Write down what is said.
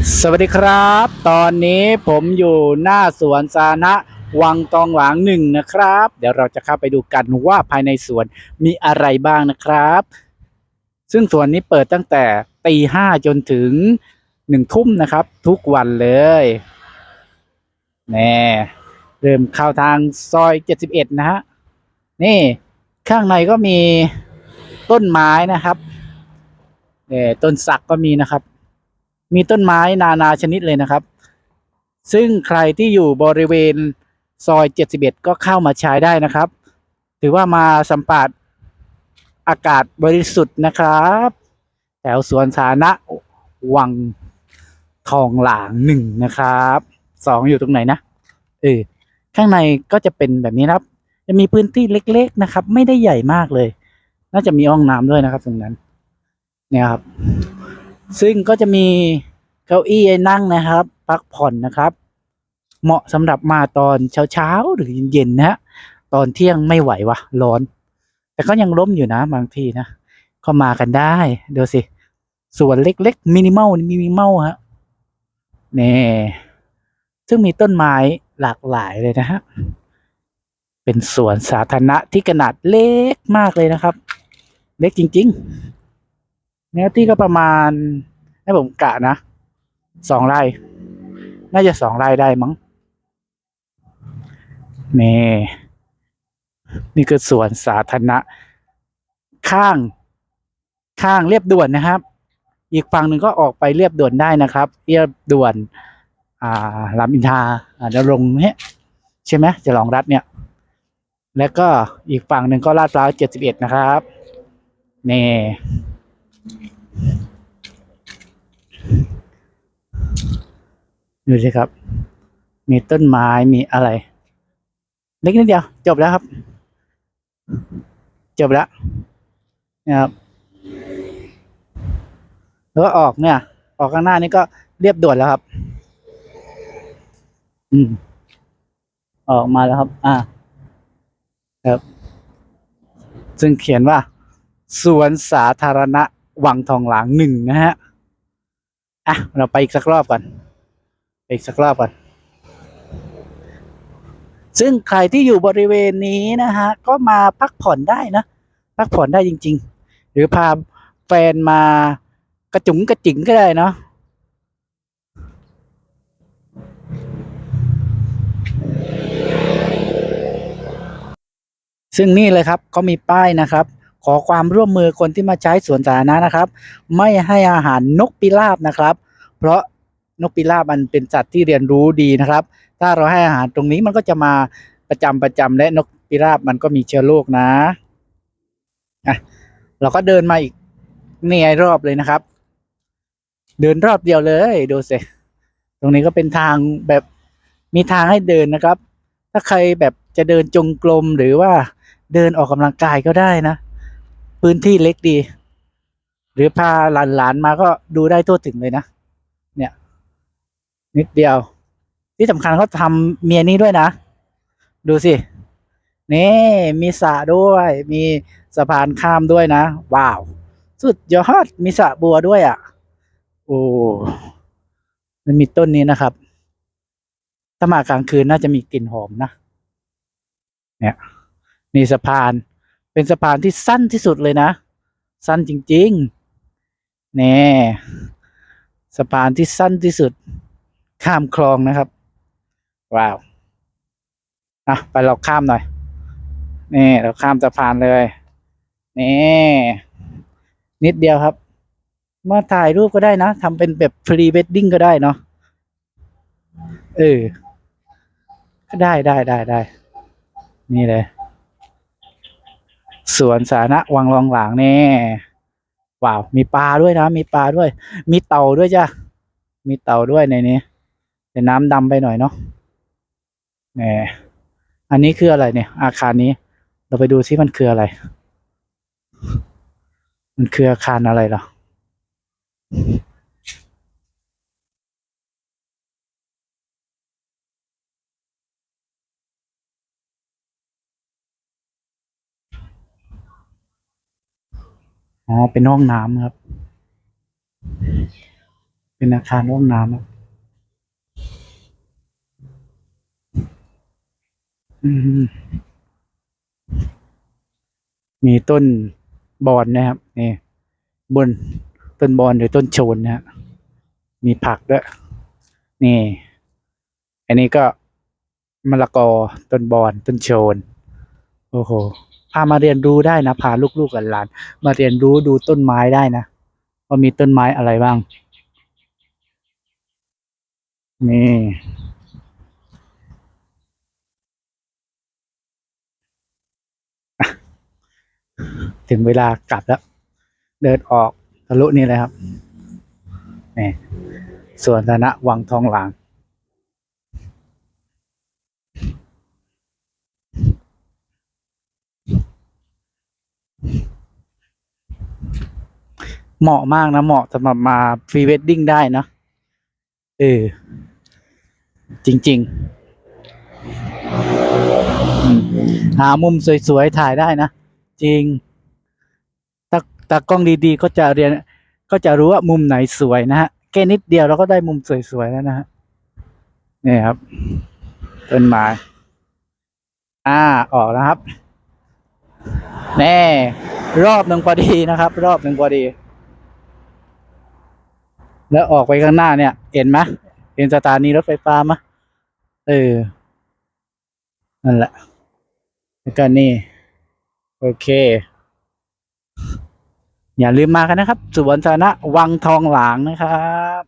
สวัสดีครับ ตอนนี้ผมอยู่หน้าสวนสาธารณะวังตองหลางหนึ่งนะครับ เดี๋ยวเราจะเข้าไปดูกันว่าภายในสวนมีอะไรบ้างนะครับ ซึ่งสวนนี้เปิดตั้งแต่ตีห้าจนถึงหนึ่งทุ่มนะครับ ทุกวันเลยแน่เริ่มเข้าทางซอยเจ็ดสิบเอ็ดนะฮะนี่ข้างในก็มีต้นไม้นะครับเนี่ต้นสักก็มีนะครับ มีต้นไม้นานาชนิดเลยนะครับ ซึ่งใครที่อยู่บริเวณซอย 71 ก็เข้ามาใช้ได้นะครับ ถือว่ามาสัมผัสอากาศบริสุทธิ์นะครับ แถวสวนสาธารณะวังทองหลางหนึ่งนะครับสองอยู่ตรงไหนนะเออข้างในก็จะเป็นแบบนี้นะครับ จะมีพื้นที่เล็ก ๆนะครับ ไม่ได้ใหญ่มากเลย น่าจะมีห้องน้ำด้วยนะครับ ตรงนั้น เนี่ยครับ ซึ่งก็จะมี เก้าอี้ให้นั่งนะครับ พักผ่อนนะครับ เหมาะสำหรับมาตอนเช้าๆหรือเย็นๆนะฮะตอนเที่ยงไม่ไหววะร้อน แต่ก็ยังล้มอยู่นะบางทีนะก็มากันได้ดูสิส่วนเล็กๆมินิมอลมินิมอลฮะนี่ซึ่งมีต้นไม้หลากหลายเลยนะฮะเป็นสวนสาธารณะที่ขนาดเล็กมากเลยนะครับ เล็กจริง ๆ เนื้อที่ก็ประมาณให้ผมกะนะ สองไร่ น่าจะสองไร่ได้มั้ง นี่ นี่คือสวนสาธารณะ ข้าง ข้างเรียบด่วนนะครับ อีกฝั่งหนึ่งก็ออกไปเรียบด่วนได้นะครับ เรียบด่วน อ่ารามอินทราอ่าดำรงเนี่ยใช่ไหมจะลองรัดเนี่ย แล้วก็อีกฝั่งหนึ่งก็ลาดพร้าวเจ็ดสิบเอ็ดนะครับ นี่ ดูสิครับ มีต้นไม้มีอะไร เล็กนิดเดียว จบแล้วครับ จบแล้วนะครับแล้วก็ออกเนี่ย ออกข้างหน้านี่ก็เรียบด่วนแล้วครับ อืม ออกมาแล้วครับ อ่า ครับ ซึ่งเขียนว่า สวนสาธารณะวังทองหลางหนึ่งนะฮะ อะ เราไปอีกสักรอบก่อนไปอีกสักรอบก่อนซึ่งใครที่อยู่บริเวณนี้นะฮะ ก็มาพักผ่อนได้นะ พักผ่อนได้จริง ๆ หรือพาแฟนมากระจุงกระจิ๋งก็ได้เนาะซึ่งนี่เลยครับเขามีป้ายนะครับ ขอความร่วมมือคนที่มาใช้สวนสาธารณะนะครับ ไม่ให้อาหารนกพิราบนะครับ เพราะนกพิราบมันเป็นสัตว์ที่เรียนรู้ดีนะครับ ถ้าเราให้อาหารตรงนี้มันก็จะมาประจำประจำและนกพิราบมันก็มีเชื้อโรคนะอะเราก็เดินมาอีกเนี่ยรอบเลยนะครับ เดินรอบเดียวเลยดูสิตรงนี้ก็เป็นทางแบบมีทางให้เดินนะครับ ถ้าใครแบบจะเดินจงกรมหรือว่าเดินออกกำลังกายก็ได้นะ พื้นที่เล็กดี หรือพาหลานๆมาก็ดูได้ทั่วถึงเลยนะ เนี่ย นิดเดียว ที่สำคัญเขาทำเมียนี้ด้วยนะ ดูสิ นี่ มีสระด้วย มีสะพานข้ามด้วยนะ ว้าว สุดยอด มีสระบัวด้วยอะ โอ้มันมีต้นนี้นะครับ ถ้ามากลางคืนน่าจะมีกลิ่นหอมนะ เนี่ย นี่สะพาน เป็นสะพานที่สั้นที่สุดเลยนะ สั้นจริงๆแน่สะพานที่สั้นที่สุด ข้ามคลองนะครับ ว้าวอะไปเราข้ามหน่อยนี่เราข้ามสะพานเลยนี่นิดเดียวครับ มาถ่ายรูปก็ได้นะทำเป็นแบบพรีเวดดิ้งก็ได้เนาะเออได้ได้ได้ได้นี่เลย สวนสาธารณะวังรองหลางนี่ว้าวมีปลาด้วยนะ มีปลาด้วย มีเต่าด้วยจ้ะมีเต่าด้วยในนี้แต่น้ำดำไปหน่อยเนาะแหมอันนี้คืออะไรเนี่ย อาคารนี้ เราไปดูซิมันคืออะไร มันคืออาคารอะไรหรอ อ๋อเป็นห้องน้ำครับ เป็นอาคารห้องน้ำอะอืมมีต้นบอนนะครับนี่บนต้นบอนหรือต้นโชนนะฮะมีผักด้วยนี่ อันนี้ก็มะละกอต้นบอนต้นโชน โอ้โห พามาเรียนรู้ได้นะ พาลูกๆหลานๆมาเรียนรู้ดูต้นไม้ได้นะว่ามีต้นไม้อะไรบ้าง นี่ถึงเวลากลับแล้ว เดินออกทะลุนี่เลยครับนี่ส่วนธนะวังทองหลาง เหมาะมากนะ เหมาะสำหรับมาพรีเวดดิ้งได้นะเออ จริงๆอืมหามุมสวย ๆ ถ่ายได้นะ จริงตาตากล้องดีๆ ก็จะเรียน ก็จะรู้ว่ามุมไหนสวยนะฮะแค่นิดเดียวเราก็ได้มุมสวย ๆ แล้วนะฮะนี่ครับต้นไม้อ่าออกแล้วครับ แน่ รอบหนึ่งพอดีนะครับ รอบหนึ่งพอดี แล้วออกไปข้างหน้าเนี่ยเห็นไหมเห็นสถานีรถไฟฟ้าไหมเออ นั่นแหละ แล้วก็นี่ โอเค อย่าลืมมากันนะครับสวนสาธารณะวังทองหลางนะครับ